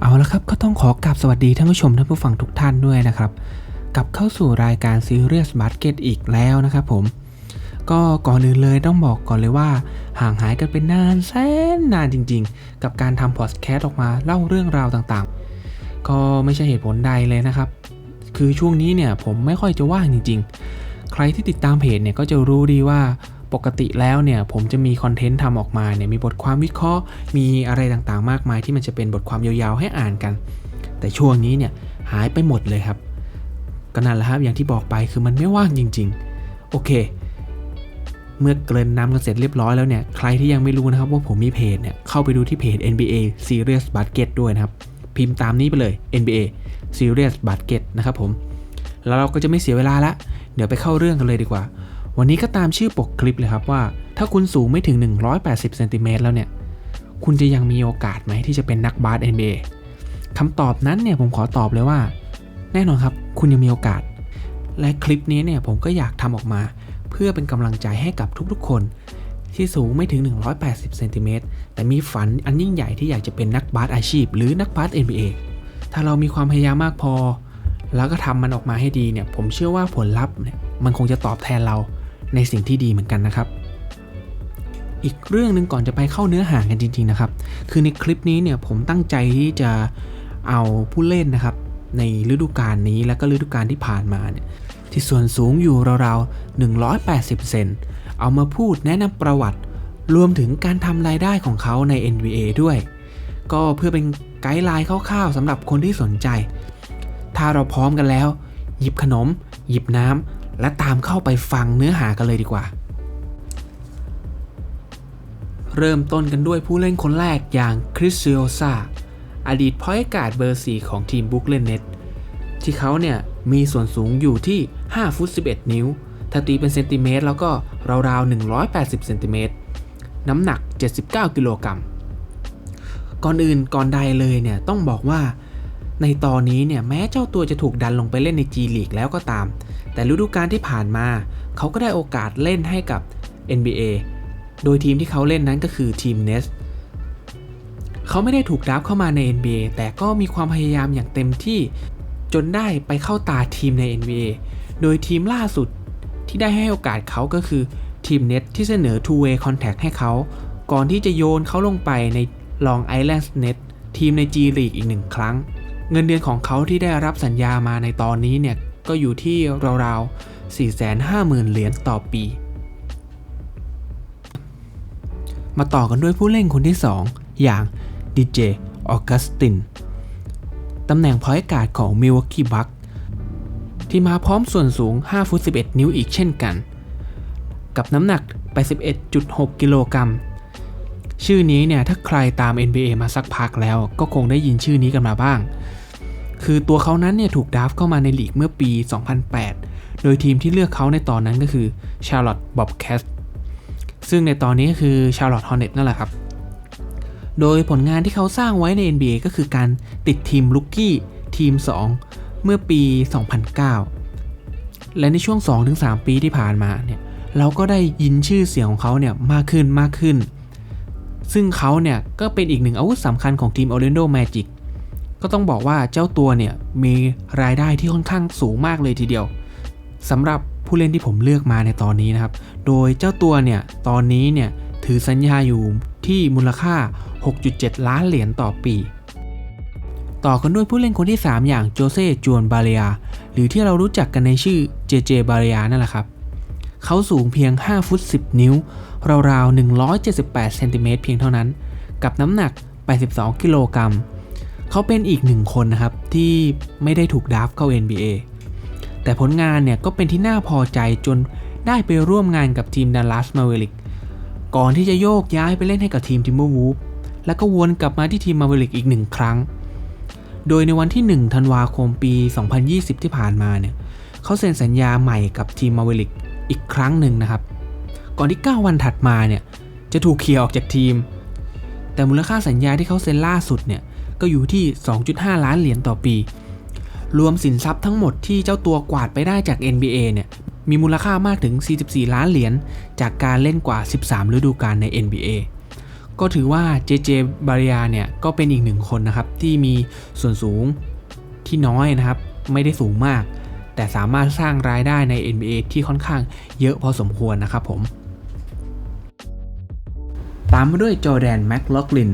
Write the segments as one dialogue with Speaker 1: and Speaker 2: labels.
Speaker 1: เอาละครับก็ต้องขอกราบสวัสดีท่านผู้ชมท่านผู้ฟังทุกท่านด้วยนะครับกลับเข้าสู่รายการ Serious Basket อีกแล้วนะครับผม ก็ก่อนอื่นเลยต้องบอกก่อนเลยว่า ห่างหายกันเป็นนานแสนนานจริงๆ กับการทำพอดแคสต์ออกมาเล่าเรื่องราวต่างๆ ก็ไม่ใช่เหตุผลใดเลยนะครับ คือช่วงนี้เนี่ยผมไม่ค่อยจะว่างจริง ๆ ใครที่ติดตามเพจเนี่ยก็จะรู้ดีว่า ปกติแล้วเนี่ยผมจะมีคอนเทนต์ทำออกมาเนี่ยมีบทความวิเคราะห์ มีอะไรต่างๆ มากมายที่มันจะเป็นบทความยาวๆให้อ่านกัน แต่ช่วงนี้เนี่ยหายไปหมดเลยครับก็นั่นแหละครับอย่างที่บอกไปคือมันไม่ว่างจริง ๆ โอเค เมื่อเกริ่นนำกันเสร็จเรียบร้อยแล้วเนี่ยใครที่ยังไม่รู้นะครับว่าผมมีเพจเนี่ยเข้าไปดูที่เพจ NBA Serious Basket ด้วยนะครับ พิมพ์ตามนี้ไปเลย NBA Serious Basket นะครับผมแล้วเราก็จะไม่เสียเวลาละเดี๋ยวไปเข้าเรื่องกันเลยดีกว่า วันนี้ก็ตามชื่อปกคลิปเลยครับว่า ถ้าคุณสูงไม่ถึง 180เซนติเมตรแล้วเนี่ย คุณจะยังมีโอกาสไหมที่จะเป็นนักบาส NBA คำตอบนั้นเนี่ยผมขอตอบเลยว่า แน่นอนครับ คุณยังมีโอกาส และคลิปนี้เนี่ยผมก็อยากทำออกมา เพื่อเป็นกำลังใจให้กับทุกๆคน ที่สูงไม่ถึง 180เซนติเมตรแต่มีฝันอันยิ่งใหญ่ที่อยากจะเป็นนักบาสอาชีพ หรือนักบาส NBA ถ้าเรามีความพยายามมากพอ แล้วก็ทำมันออกมาให้ดีเนี่ย ผมเชื่อว่าผลลัพธ์เนี่ยมันคงจะตอบแทนเรา ในสิ่งที่ดีเหมือนกันนะครับ อีกเรื่องหนึ่งก่อนจะไปเข้าเนื้อหากันจริง ๆนะครับ คือในคลิปนี้เนี่ยผมตั้งใจที่จะเอาผู้เล่นนะครับ ในฤดูกาลนี้และก็ฤดูกาลที่ผ่านมาเนี่ยที่ส่วนสูงอยู่ราวๆ 180 เซน เอามาพูดแนะนำประวัติ รวมถึงการทำรายได้ของเขาใน NBA ด้วย ก็เพื่อเป็นไกด์ไลน์คร่าวๆสำหรับคนที่สนใจ ถ้าเราพร้อมกันแล้ว หยิบขนม หยิบน้ำ และตามเข้าไปฟังเนื้อหากันเลยดีกว่า เริ่มต้นกันด้วยผู้เล่นคนแรกอย่างคริสซิโอซาอดีตพอยต์การ์ดเบอร์ 4 ของทีมบุกเลนเน็ตที่เขาเนี่ยมีส่วนสูงอยู่ที่ 5 ฟุต 11 นิ้ว ถ้าตีเป็นเซนติเมตรแล้วก็ราวๆ 180 เซนติเมตร น้ำหนัก 79 กิโลกรัม ก่อนอื่นก่อนใดเลยเนี่ยต้องบอกว่า ในตอนนี้เนี่ยแม้เจ้าตัวจะถูกดันลงไปเล่นใน G League แล้วก็ตาม แต่ฤดูกาลที่ผ่านมาเขาก็ได้โอกาสเล่นให้กับ NBA โดยทีมที่เขาเล่นนั้นก็คือทีม Nets เขาไม่ได้ถูกดราฟเข้ามาใน NBA แต่ก็มีความพยายามอย่างเต็มที่จนได้ไปเข้าตาทีมใน NBA โดยทีมล่าสุดที่ได้ให้โอกาสเขาก็คือทีม Net ที่เสนอ two way contact ให้เขา ก่อนที่จะโยนเขาลงไปใน Long Island Net ทีมใน G League อีกหนึ่งครั้ง เงินเดือนของเขาที่ได้รับสัญญามาในตอนนี้เนี่ย ก็อยู่ที่ราวๆ 450,000 เหรียญต่อปี มาต่อกันด้วยผู้เล่นคนที่ 2 อย่างดีเจออกัสติน ตำแหน่งพอยต์การ์ดของมิลวกี้บัคที่มาพร้อมส่วนสูง 5 ฟุต 11 นิ้วอีกเช่นกัน กับน้ำหนัก81.6 กิโลกรัมชื่อนี้เนี่ยถ้าใครตาม NBA มาสักพักแล้วก็คงได้ยินชื่อนี้กันมาบ้าง คือตัวเขานั้นเนี่ยถูกดราฟเข้ามาในลีกเมื่อปี 2008 โดยทีมที่เลือกเขาในตอนนั้นก็คือ Charlotte Bobcats ซึ่งในตอนนี้ก็คือ Charlotte Hornets นั่นแหละครับ โดยผลงานที่เขาสร้างไว้ใน NBA ก็คือการติดทีมลุกกี้ทีม 2 เมื่อปี 2009 และในช่วง 2-3 ปีที่ผ่านมาเนี่ยเราก็ได้ยินชื่อเสียงของเขาเนี่ยมากขึ้นมากขึ้น ซึ่งเขาเนี่ยก็เป็นอีกหนึ่งอาวุธสำคัญของทีม Orlando Magic ก็ต้องบอกว่าเจ้าตัวเนี่ยมีรายได้ที่ค่อนข้างสูงมากเลยทีเดียวสำหรับผู้เล่นที่ผมเลือกมาในตอนนี้นะครับ โดยเจ้าตัวเนี่ยตอนนี้เนี่ยถือสัญญาอยู่ที่มูลค่า 6.7 ล้านเหรียญต่อปี ต่อกันด้วยผู้เล่นคนที่ 3 อย่างโจเซ่จวนบาเลียหรือที่เรารู้จักกันในชื่อเจเจบาเลียนั่นแหละครับ เขาสูงเพียง 5 ฟุต 10 นิ้ว ราวๆ 178 เซนติเมตรเพียงเท่านั้น กับน้ำหนัก 82 กิโลกรัม เขาเป็นอีกหนึ่งคนนะครับที่ไม่ได้ถูกดราฟเข้า NBA แต่ผลงานเนี่ยก็เป็นที่น่าพอใจจนได้ไปร่วมงานกับทีมดัลลัสมาเวลิกก่อนที่จะโยกย้ายไปเล่นให้กับทีมทิมเบอร์วูฟแล้วก็วนกลับมาที่ทีมมาเวลิกอีกหนึ่งครั้ง โดยในวันที่ 1 ธันวาคมปี 2020 ที่ผ่านมาเนี่ยเขาเซ็นสัญญาใหม่กับทีมมาเวลิกอีกครั้งหนึ่งนะครับ ก่อนที่ 9 วันถัดมาเนี่ยจะถูกเคลียร์ออกจากทีม แต่มูลค่าสัญญาที่เขาเซ็นล่าสุดเนี่ย ก็อยู่ที่ 2.5 ล้านเหรียญต่อปี รวมสินทรัพย์ทั้งหมดที่เจ้าตัวกวาดไปได้จาก NBA เนี่ยมีมูลค่ามากถึง 44 ล้านเหรียญจากการเล่นกว่า 13 ฤดูกาลใน NBA ก็ถือว่าเจเจบาริยาเนี่ยก็เป็นอีกหนึ่งคนนะครับที่มีส่วนสูงที่น้อยนะครับ ไม่ได้สูงมาก แต่สามารถสร้างรายได้ใน NBA ที่ค่อนข้างเยอะพอสมควรนะครับผม ตามมาด้วยจอร์แดนแม็กลอกลิน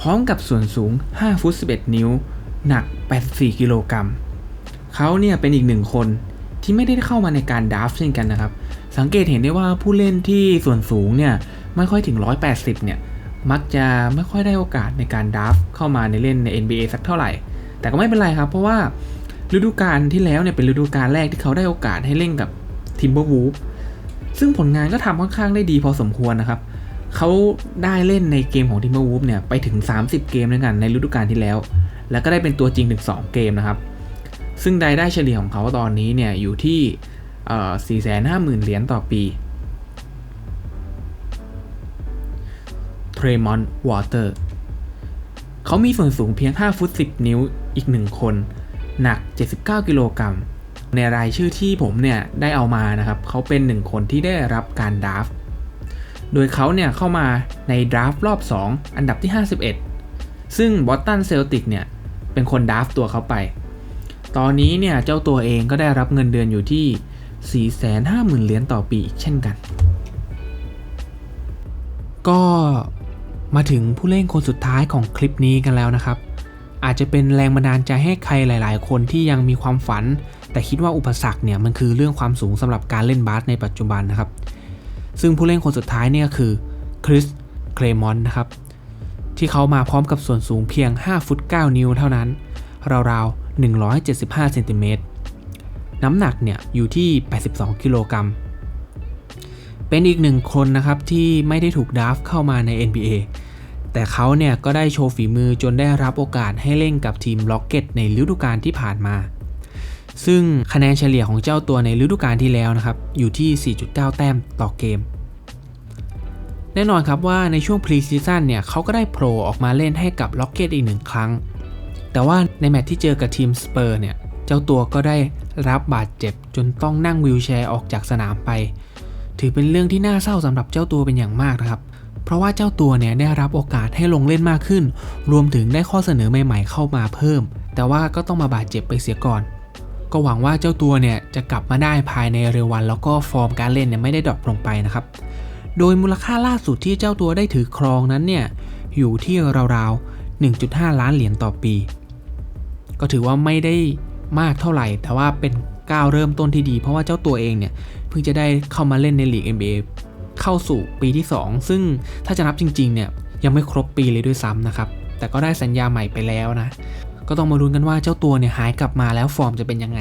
Speaker 1: พร้อมกับส่วนสูง 5 ฟุต 11 นิ้ว หนัก 84 กิโลกรัมเขาเนี่ยเป็นอีกหนึ่งคนที่ไม่ได้เข้ามาในการดราฟเช่นกันนะครับ สังเกตเห็นได้ว่าผู้เล่นที่ส่วนสูงเนี่ยไม่ค่อยถึง 180 เนี่ย มักจะไม่ค่อยได้โอกาสในการดราฟเข้ามาในเล่นใน NBA สักเท่าไหร่ แต่ก็ไม่เป็นไรครับ เพราะว่าฤดูกาลที่แล้วเนี่ยเป็นฤดูกาลแรกที่เขาได้โอกาสให้เล่นกับทิมเบอร์วูฟซึ่งผลงานก็ทำค่อนข้างได้ดีพอสมควรนะครับ เขาได้เล่นในเกมของทิมเบอร์วูฟเนี่ยไปถึง 30 เกมด้วยกันในฤดูกาลที่แล้ว แล้วก็ได้เป็นตัวจริงถึง 2 เกมนะครับ ซึ่งรายได้เฉลี่ยของเขาตอนนี้เนี่ยอยู่ที่ 450,000 เหรียญต่อปีเทรมอนวอเตอร์เขามีส่วนสูงเพียง 5 ฟุต 10 นิ้วอีก 1 คน หนัก 79 กิโลกรัมในรายชื่อที่ผมเนี่ยได้เอามานะครับ เขาเป็นหนึ่งคนที่ได้รับการดาฟ โดยเขาเนี่ยเข้ามาในดราฟต์รอบ 2 อันดับที่ 51 ซึ่งบอสตันเซลติกเนี่ยเป็นคนดราฟต์ตัวเขาไป ตอนนี้เนี่ยเจ้าตัวเองก็ได้รับเงินเดือนอยู่ที่ 450,000 เหรียญต่อปีอีกเช่นกัน ก็มาถึงผู้เล่นคนสุดท้ายของคลิปนี้กันแล้วนะครับ อาจจะเป็นแรงบันดาลใจให้ใครหลาย ๆ คนที่ยังมีความฝัน แต่คิดว่าอุปสรรคเนี่ยมันคือเรื่องความสูงสำหรับการเล่นบาสในปัจจุบันนะครับ ซึ่งผู้เล่นคนสุดท้ายเนี่ยคือคริสเคลมอนนะครับ ที่เขามาพร้อมกับส่วนสูงเพียง 5 ฟุต 9 นิ้วเท่านั้น ราวๆ 175เซนติเมตรน้ำหนักเนี่ยอยู่ที่ 82 กิโลกรัม เป็นอีกหนึ่งคนนะครับที่ไม่ได้ถูกดราฟเข้ามาใน NBA แต่เขาเนี่ยก็ได้โชว์ฝีมือจนได้รับโอกาสให้เล่นกับทีมล็อกเก็ตในฤดูกาลที่ผ่านมา ซึ่งคะแนนเฉลี่ยของเจ้าตัวในฤดูกาลที่แล้วนะครับ อยู่ที่ 4.9 แต้มต่อเกม แน่นอนครับว่าในช่วงพรีซีซั่นเนี่ยเขาก็ได้โผล่ออกมาเล่นให้กับล็อกเก็ตอีกหนึ่งครั้ง แต่ว่าในแมตช์ที่เจอกับทีมสเปอร์เนี่ยเจ้าตัวก็ได้รับบาดเจ็บจนต้องนั่งวีลแชร์ออกจากสนามไป ถือเป็นเรื่องที่น่าเศร้าสำหรับเจ้าตัวเป็นอย่างมากนะครับ เพราะว่าเจ้าตัวเนี่ยได้รับโอกาสให้ลงเล่นมากขึ้น รวมถึงได้ข้อเสนอใหม่ ๆ เข้ามาเพิ่ม แต่ว่าก็ต้องมาบาดเจ็บไปเสียก่อน ก็หวังว่าเจ้าตัวเนี่ยจะกลับมาได้ภายในเร็ววัน แล้วก็ฟอร์มการเล่นเนี่ยไม่ได้ดรอปลงไปนะครับ โดยมูลค่าล่าสุดที่เจ้าตัวได้ถือครองนั้นเนี่ยอยู่ที่ราวๆ 1.5 ล้านเหรียญต่อปี ก็ถือว่าไม่ได้มากเท่าไหร่ แต่ว่าเป็นก้าวเริ่มต้นที่ดี เพราะว่าเจ้าตัวเองเนี่ยเพิ่งจะได้เข้ามาเล่นในลีก NBA เข้าสู่ปีที่ 2 ซึ่งถ้าจะนับจริงๆเนี่ยยังไม่ครบปีเลยด้วยซ้ำนะครับ แต่ก็ได้สัญญาใหม่ไปแล้วนะ ก็ต้องมาลุ้นกันว่าเจ้าตัวเนี่ยหายกลับมาแล้วฟอร์มจะเป็นยังไง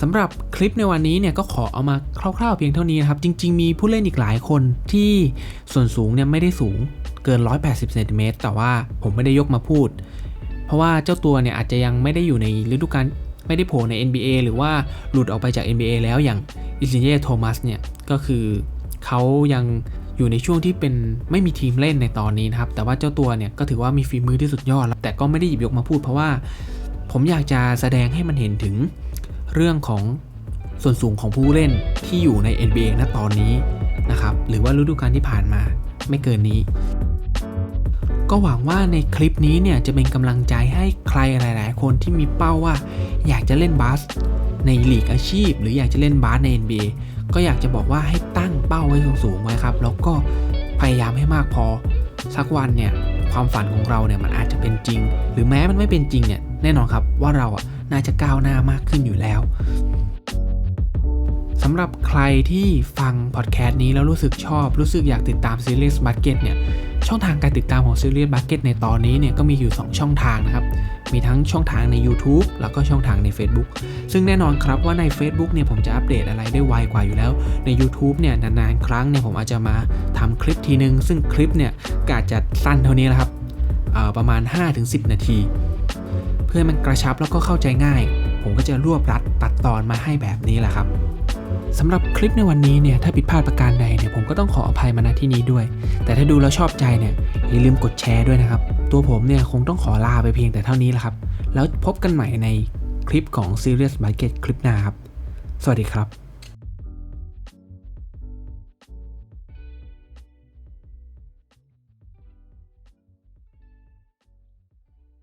Speaker 1: สำหรับคลิปในวันนี้เนี่ยก็ขอเอามาคร่าวๆเพียงเท่านี้นะครับ จริง ๆ มีผู้เล่นอีกหลายคนที่ส่วนสูงเนี่ยไม่ได้สูงเกิน 180เซนติเมตรแต่ว่าผมไม่ได้ยกมาพูด เพราะว่าเจ้าตัวเนี่ยอาจจะยังไม่ได้อยู่ในฤดูกาลไม่ได้โผล่ใน NBA หรือว่าหลุดออกไปจาก NBA แล้วอย่างอิซิเย่โทมัสเนี่ยก็คือเขายัง อยู่ในช่วงที่เป็นไม่มีทีมเล่นในตอนนี้นะครับ แต่ว่าเจ้าตัวเนี่ยก็ถือว่ามีฝีมือที่สุดยอดแล้วแต่ก็ไม่ได้หยิบยกมาพูดเพราะว่า ผมอยากจะแสดงให้มันเห็นถึงเรื่องของส่วนสูงของผู้เล่นที่อยู่ใน NBA ณตอนนี้นะครับ หรือว่าฤดูกาลที่ผ่านมาไม่เกินนี้ ก็หวังว่าในคลิปนี้เนี่ยจะเป็นกำลังใจให้ใครหลาย ๆ คนที่มีเป้าว่าอยากจะเล่นบาสในลีกอาชีพ หรืออยากจะเล่นบาสใน NBA ก็อยากจะบอกว่าให้ตั้งเป้าไว้สูงๆไว้ครับ แล้วก็พยายามให้มากพอ สักวันเนี่ยความฝันของเราเนี่ยมันอาจจะเป็นจริง หรือแม้มันไม่เป็นจริงเนี่ยแน่นอนครับว่าเราอะน่าจะก้าวหน้ามากขึ้นอยู่แล้วสำหรับใครที่ฟังพอดแคสต์นี้แล้วรู้สึกชอบ รู้สึกอยากติดตามซีรีส์บัคเก็ตเนี่ยช่องทางการติดตามของซีรีส์บัคเก็ตในตอนนี้เนี่ยก็มีอยู่ 2 ช่องทางนะครับ มีทั้งช่องทางใน YouTube แล้วก็ช่องทางใน Facebook ซึ่งแน่นอนครับว่าใน Facebook เนี่ยผมจะอัปเดตอะไรได้ไวกว่าอยู่แล้ว ใน YouTube เนี่ยนานๆ ครั้งเนี่ยผมอาจจะมาทำคลิปทีนึง ซึ่งคลิปเนี่ยก็อาจจะสั้นเท่านี้แหละครับประมาณ 5-10 นาที เพื่อมันกระชับแล้วก็เข้าใจง่าย ผมก็จะรวบรัดตัดตอนมาให้แบบนี้แหละครับสำหรับคลิปในวันนี้เนี่ยถ้าผิดพลาดประการใดเนี่ยผมก็ต้องขออภัยมาณที่นี้ด้วย แต่ถ้าดูแล้วชอบใจเนี่ยอย่าลืมกดแชร์ด้วยนะครับ ตัวผมเนี่ยคงต้องขอลาไปเพียงแต่เท่านี้แหละครับ แล้วพบกันใหม่ในคลิปของ Serious Market คลิปหน้าครับ สวัสดีครับ